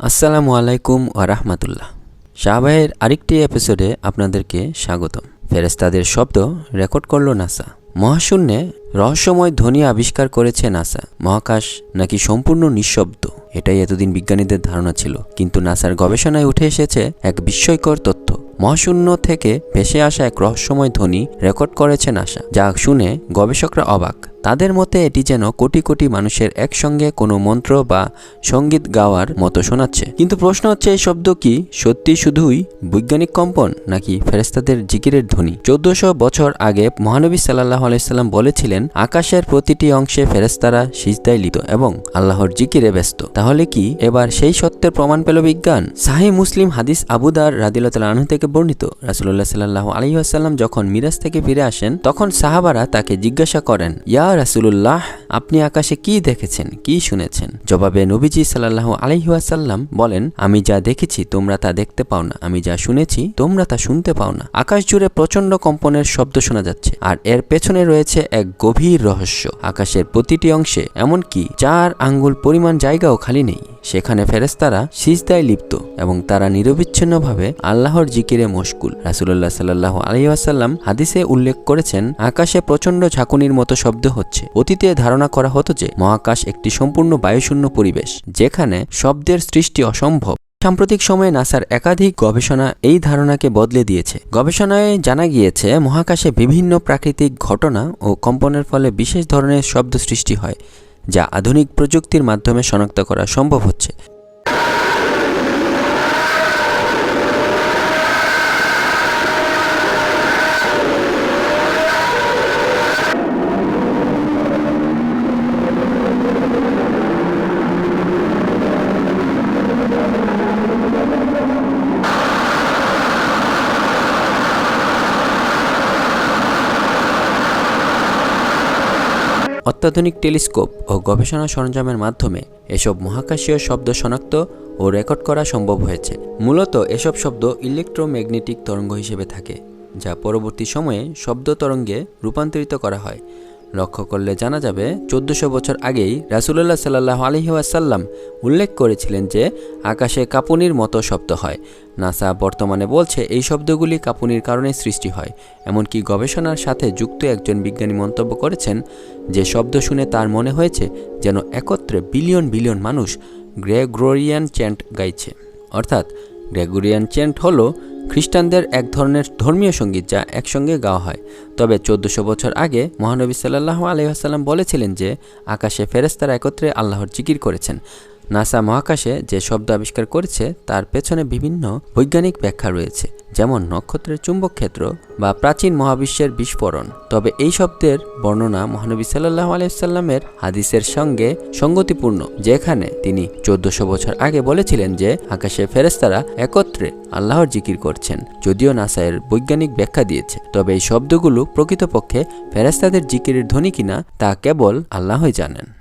আসসালামু আলাইকুম ওরহমতুল্লাহ শাহবাহের আরেকটি এপিসোডে আপনাদেরকে স্বাগতম। ফেরেস্তাদের শব্দ রেকর্ড করল নাসা। মহাশূন্যে রহস্যময় ধ্বনি আবিষ্কার করেছে নাসা। মহাকাশ নাকি সম্পূর্ণ নিঃশব্দ? এটাই এতদিন বিজ্ঞানীদের ধারণা ছিল। কিন্তু নাসার গবেষণায় উঠে এসেছে এক বিস্ময়কর তথ্য। মহাশূন্য থেকে ভেসে আসা এক রহস্যময় ধ্বনি রেকর্ড করেছে নাসা, যা শুনে গবেষকরা অবাক। তাদের মতে এটি যেন কোটি কোটি মানুষের একসঙ্গে কোনো মন্ত্র বা সংগীত গাওয়ার মতো শোনাচ্ছে। কিন্তু প্রশ্ন হচ্ছে, এই শব্দ কি সত্যি শুধুই বৈজ্ঞানিক কম্পন নাকি ফেরেস্তাদের জিকিরের ধ্বনি? চোদ্দশো বছর আগে মহানবী সাল্লাহ আলাইসাল্লাম বলেছিলেন, আকাশের প্রতিটি অংশে ফেরেস্তারা সিজদায় লিত এবং আল্লাহর জিকিরে ব্যস্ত। তাহলে কি এবার সেই সত্যের প্রমাণ পেল বিজ্ঞান? সাহি মুসলিম হাদিস আবুদার রাদিল্লাহ আনহু থেকে বর্ণিত। রাসুল্লাহ সাল্লাহ আলহিহাসাল্লাম যখন মিরাজ থেকে ফিরে আসেন, তখন সাহাবারা তাকে জিজ্ঞাসা করেন, ইয়া রাসুলুল্লাহ, আপনি আকাশে কি দেখেছেন, কি শুনেছেন? জবাবে নবীজি সাল্লাহ আলহিহাসাল্লাম বলেন, আমি যা দেখেছি, তোমরা তা দেখতে পাও না। আমি যা শুনেছি, তোমরা তা শুনতে পাও না। আকাশ জুড়ে প্রচণ্ড কম্পনের শব্দ শোনা যাচ্ছে, আর এর পেছনে রয়েছে এক গভীর রহস্য। আকাশের প্রতিটি অংশে এমনকি চার আঙ্গুল পরিমাণ জায়গাও খালি নেই। সেখানে ফেরেস্তারা সিজদায় লিপ্ত এবং তারা নিরবিচ্ছিন্নভাবে আল্লাহর জিকিরে মশকুল রাসুল্লাহ সাল্লাহ আলহিহাসাল্লাম হাদিসে উল্লেখ করেছেন, আকাশে প্রচণ্ড ঝাঁকুনির মতো শব্দ হচ্ছে। অতীতে ধারণা করা হতো যে, মহাকাশ একটি সম্পূর্ণ বায়ুশূন্য পরিবেশ, যেখানে শব্দের সৃষ্টি অসম্ভব। সাম্প্রতিক সময়ে নাসার একাধিক গবেষণা এই ধারণাকে বদলে দিয়েছে। গবেষণায় জানা গিয়েছে, মহাকাশে বিভিন্ন প্রাকৃতিক ঘটনা ও কম্পনের ফলে বিশেষ ধরনের শব্দ সৃষ্টি হয়। যা আধুনিক প্রযুক্তির মাধ্যমে শনাক্ত করা সম্ভব হচ্ছে। অত্যাধুনিক টেলিস্কোপ ও গবেষণা সরঞ্জামের মাধ্যমে এসব মহাকাশীয় শব্দ শনাক্ত ও রেকর্ড করা সম্ভব হয়েছে। মূলত এসব শব্দ ইলেকট্রোম্যাগনেটিক তরঙ্গ হিসেবে থাকে, যা পরবর্তী সময়ে শব্দ তরঙ্গে রূপান্তরিত করা হয়। লক্ষ্য করলে জানা যাবে, চোদ্দশো বছর আগেই রাসুল্লাহ সাল্লাহ আলহিহাসাল্লাম উল্লেখ করেছিলেন যে, আকাশে কাঁপুনির মতো শব্দ হয়। নাসা বর্তমানে বলছে, এই শব্দগুলি কাঁপুনির কারণে সৃষ্টি হয়। এমনকি গবেষণার সাথে যুক্ত একজন বিজ্ঞানী মন্তব্য করেছেন, যে শব্দ শুনে তার মনে হয়েছে যেন একত্রে বিলিয়ন বিলিয়ন মানুষ গ্রেগোরিয়ান চ্যান্ট গাইছে। অর্থাৎ, গ্রেগোরিয়ান চ্যান্ট হলো খ্রিস্টানদের এক ধরনের ধর্মীয় সংগীত যা একসঙ্গে গাওয়া হয়। তবে চোদ্দশো বছর আগে মহানবী সাল্লাহ আলহিহাসাল্লাম বলেছিলেন যে, আকাশে ফেরেস্তারা একত্রে আল্লাহর জিকির করেছেন। নাসা মহাকাশে যে শব্দ আবিষ্কার করেছে, তার পেছনে বিভিন্ন বৈজ্ঞানিক ব্যাখ্যা রয়েছে। যেমন নক্ষত্রের চুম্বক ক্ষেত্র বা প্রাচীন মহাবিশ্বের বিস্ফোরণ। তবে এই শব্দের বর্ণনা মহানবী সাল্লাহ আলাইসাল্লামের হাদিসের সঙ্গে সঙ্গতিপূর্ণ, যেখানে তিনি চোদ্দশো বছর আগে বলেছিলেন যে, আকাশে ফেরেস্তারা একত্রে আল্লাহর জিকির করছেন, যদিও নাসায়ের বৈজ্ঞানিক ব্যাখ্যা দিয়েছে। তবে এই শব্দগুলো প্রকৃতপক্ষে ফেরেস্তাদের জিকিরের ধ্বনি কিনা তা কেবল আল্লাহই জানেন।